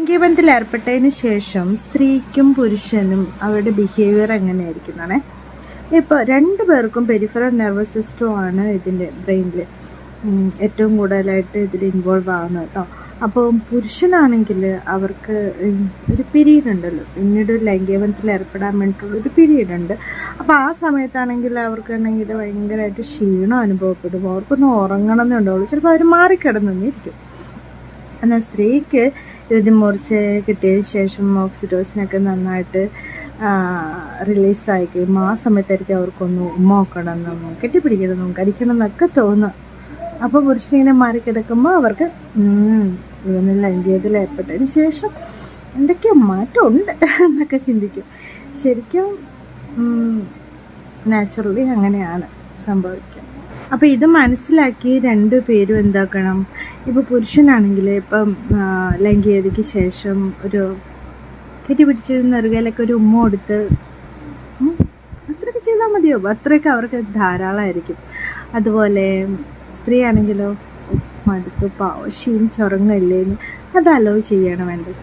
ലൈംഗികബന്ധത്തിൽ ഏർപ്പെട്ടതിന് ശേഷം സ്ത്രീക്കും പുരുഷനും അവരുടെ ബിഹേവിയർ എങ്ങനെയായിരിക്കുന്നതാണ്? ഇപ്പോൾ രണ്ടു പേർക്കും പെരിഫറൽ നെർവസ് സിസ്റ്റം ആണ് ഇതിന്റെ ബ്രെയിനിൽ ഏറ്റവും കൂടുതലായിട്ട് ഇതിൽ ഇൻവോൾവ് ആവുന്നത് കേട്ടോ അപ്പോൾ പുരുഷനാണെങ്കിൽ അവർക്ക് ഒരു പീരീഡ് ഉണ്ടല്ലോ. പിന്നീട് ഒരു ലൈംഗികബന്ധത്തിൽ ഏർപ്പെടാൻ വേണ്ടിയിട്ടുള്ള ഒരു പീരീഡ് ഉണ്ട്. അപ്പോൾ ആ സമയത്താണെങ്കിൽ അവർക്കാണെങ്കിൽ ഭയങ്കരമായിട്ട് ക്ഷീണം അനുഭവപ്പെടും. അവർക്കൊന്ന് ഉറങ്ങണം എന്നുണ്ടാവുള്ളൂ. ചിലപ്പോൾ അവർ മാറിക്കിടന്നിരിക്കും എന്നാൽ സ്ത്രീക്ക് ഇത് മുറിച്ച് കിട്ടിയതിന് ശേഷം ഓക്സിഡോസിനൊക്കെ നന്നായിട്ട് റിലീസായിക്കും ആ സമയത്തായിരിക്കും അവർക്കൊന്ന് ഉമ്മ നോക്കണമെന്നും കെട്ടിപ്പിടിക്കണമെന്നും കടിക്കണം എന്നൊക്കെ തോന്നും. അപ്പോൾ പുരുഷനിങ്ങനെ മാറിക്കിടക്കുമ്പോൾ അവർക്ക് ഇവന് ലൈംഗികതയിൽ ഏർപ്പെട്ടതിന് ശേഷം എന്തൊക്കെയോ മാറ്റമുണ്ട് എന്നൊക്കെ ചിന്തിക്കും. ശരിക്കും നാച്ചുറലി അങ്ങനെയാണ് സംഭവിക്കുക. അപ്പോൾ ഇത് മനസ്സിലാക്കി രണ്ടു പേരും എന്താക്കണം? ഇപ്പോൾ പുരുഷനാണെങ്കിൽ ഇപ്പം ലൈംഗികതയ്ക്ക് ശേഷം ഒരു കെട്ടിപ്പിടിച്ച് നെറുകയിലൊക്കെ ഒരു ഉമ്മ കൊടുത്ത് അത്രയൊക്കെ ചെയ്താൽ മതിയോ? അത്രയൊക്കെ അവർക്ക് ധാരാളമായിരിക്കും അതുപോലെ സ്ത്രീ ആണെങ്കിലോ മടുത്ത് മടുപ്പ് ചുരങ്ങല്ലേന്ന് അത് അലോ ചെയ്യണം വേണ്ടത്.